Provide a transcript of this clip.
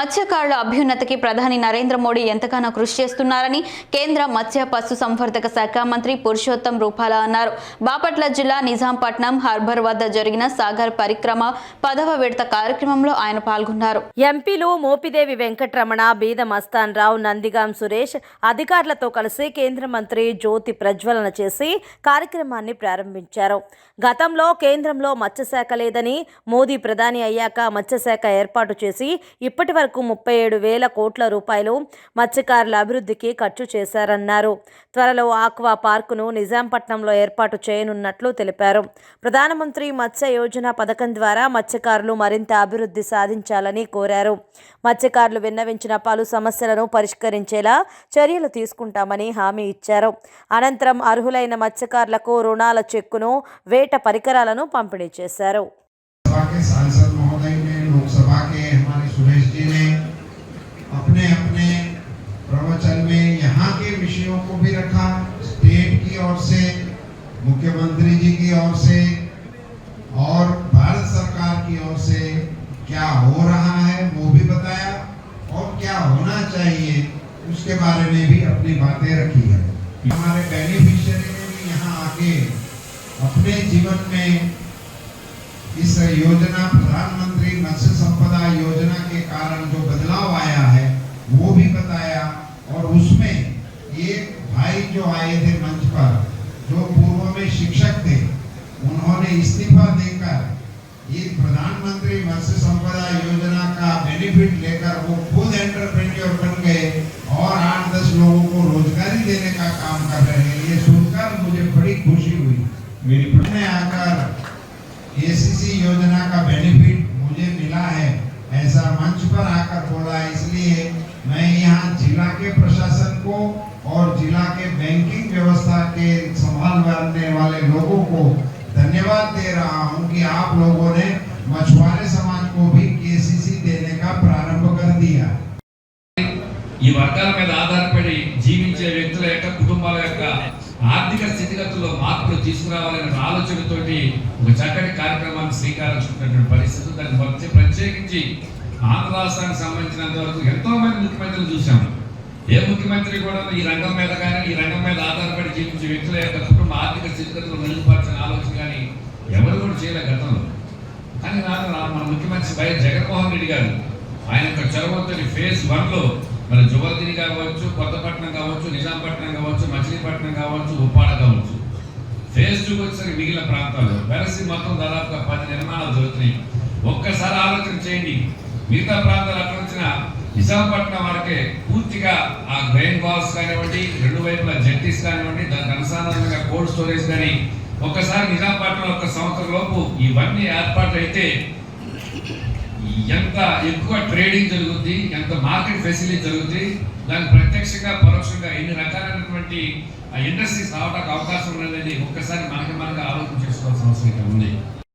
మత్స్యకారుల అభ్యున్నతికి ప్రధాని నరేంద్ర మోడీ ఎంతగానో కృషి చేస్తున్నారని కేంద్ర మత్స్య పశు సంవర్ధక శాఖ మంత్రి పురుషోత్తం రూపాల అన్నారు. బాపట్ల జిల్లా నిజాంపట్నం హార్బర్ వద్ద జరిగిన సాగర్ పరిక్రమ పదవ విడత కార్యక్రమంలో ఆయన పాల్గొన్నారు. ఎంపీలు మోపిదేవి వెంకటరమణ బీద మస్తాన్ రావు నందిగాం సురేష్ అధికారులతో కలిసి కేంద్ర మంత్రి జ్యోతి ప్రజ్వలన చేసి కార్యక్రమాన్ని ప్రారంభించారు. గతంలో కేంద్రంలో మత్స్యశాఖ లేదని మోదీ ప్రధాని అయ్యాక మత్స్యశాఖ ఏర్పాటు చేసి ఇప్పటి వరకు ముప్పై ఏడు వేల కోట్ల రూపాయలు మత్స్యకారుల అభివృద్ధికి ఖర్చు చేశారన్నారు. త్వరలో ఆక్వా పార్కును నిజాంపట్నంలో ఏర్పాటు చేయనున్నట్లు తెలిపారు. ప్రధానమంత్రి మత్స్య యోజన పథకం ద్వారా మత్స్యకారులు మరింత అభివృద్ధి సాధించాలని కోరారు. మత్స్యకారులు విన్నవించిన పలు సమస్యలను పరిష్కరించేలా చర్యలు తీసుకుంటామని హామీ ఇచ్చారు. అనంతరం అర్హులైన మత్స్యకారులకు రుణాల చెక్కును వేట పరికరాలను పంపిణీ చేశారు. जी ने अपने अपने प्रवचन में यहाँ के विषयों को भी रखा, स्टेट की ओर से, मुख्यमंत्री जी की ओर से और भारत सरकार की ओर से क्या हो रहा है, वो भी बताया और क्या होना चाहिए, उसके बारे में भी अपनी बातें रखी है। हमारे बेनिफिशियरी ने भी यहाँ आके अपने जीवन में इस योजना प्रधानमंत्री मत्स्य संपदा योजना के कारण जो बदलाव आया है, वो भी बताया और उसमें ये भाई जो आए थे मंच पर, जो पूर्व में शिक्षक थे, उन्होंने इस्तीफा देकर ये प्रधानमंत्री मत्स्य संपदा योजना का बेनिफिट लेकर वो खुद एंटरप्रेन्योर बन गए और आठ दस लोगों को रोजगारी देने का काम कर रहे हैं ये सुनकर मुझे बड़ी खुशी हुई मेरी में आकर एसीसी योजना का बेनिफिट मुझे मिला है ऐसा मंच पर आकर बोला है इसलिए मैं यहाँ जिला के प्रशासन को और जिला के बैंकिंग व्यवस्था के संभालने वाले लोगों को धन्यवाद दे रहा हूँ कि आप लोगों ने मछुआरे समाज को भी केसीसी देने का प्रारंभ कर दिया ఈ వర్గాల మీద ఆధారపడి జీవించే వ్యక్తుల యొక్క కుటుంబాల యొక్క ఆర్థిక స్థితిగతుల్లో మార్పులు తీసుకురావాలనే ఆలోచనతోటి ఒక చక్కటి కార్యక్రమాన్ని శ్రీకారం చుట్టినటువంటి పరిస్థితులు దాన్ని ప్రత్యే- ప్రత్యేకించి ఆంధ్ర రాష్ట్రానికి సంబంధించినంత వరకు ఎంతో మంది ముఖ్యమంత్రులు చూశాము ఏ ముఖ్యమంత్రి కూడా ఈ రంగం మీద కానీ ఈ రంగం మీద ఆధారపడి జీవించే వ్యక్తుల యొక్క కుటుంబ ఆర్థిక స్థితిగతులు మెరుగుపరచిన ఆలోచన కానీ ఎవరు కూడా చేయలే గతంలో. కానీ నాకు మన ముఖ్యమంత్రి వైఎస్ జగన్మోహన్ రెడ్డి గారు ఆయన యొక్క చొరవతోటి ఫేజ్ వన్లో మన జువల్దిని కావచ్చు కొత్తపట్నం కావచ్చు నిజాంపట్నం కావచ్చు మచిలీపట్నం కావచ్చు ఉప్పాడ కావచ్చు. ఫేజ్ టూకి వచ్చేసరికి మిగిలిన ప్రాంతాలు. వెరసి మొత్తం దాదాపుగా పది నిర్మాణాలు జరుగుతున్నాయి. ఒక్కసారి ఆలోచన చేయండి. మిగతా ప్రాంతాలు అక్కడ వచ్చిన విశాఖపట్నం వరకే పూర్తిగా ఆ గ్రెయిన్ వాల్స్ కానివ్వండి రెండు వైపుల జెట్టీస్ కానివ్వండి దానికి అనుసంధానంగా కోల్డ్ స్టోరేజ్ కానీ ఒక్కసారి నిజాంపట్నం ఒక సంవత్సరం లోపు ఇవన్నీ ఏర్పాట్లు అయితే ఎంత ఎక్కువ ట్రేడింగ్ జరుగుద్ది ఎంత మార్కెట్ ఫెసిలిటీ జరుగుద్ది దానికి ప్రత్యక్షంగా పరోక్షంగా ఎన్ని రకాలైనటువంటి ఇండస్ట్రీస్ రావడానికి అవకాశం ఉన్నదని ఒక్కసారి మనకి మనకి ఆలోచన చేసుకోవాల్సిన అవసరం ఇక్కడ ఉంది.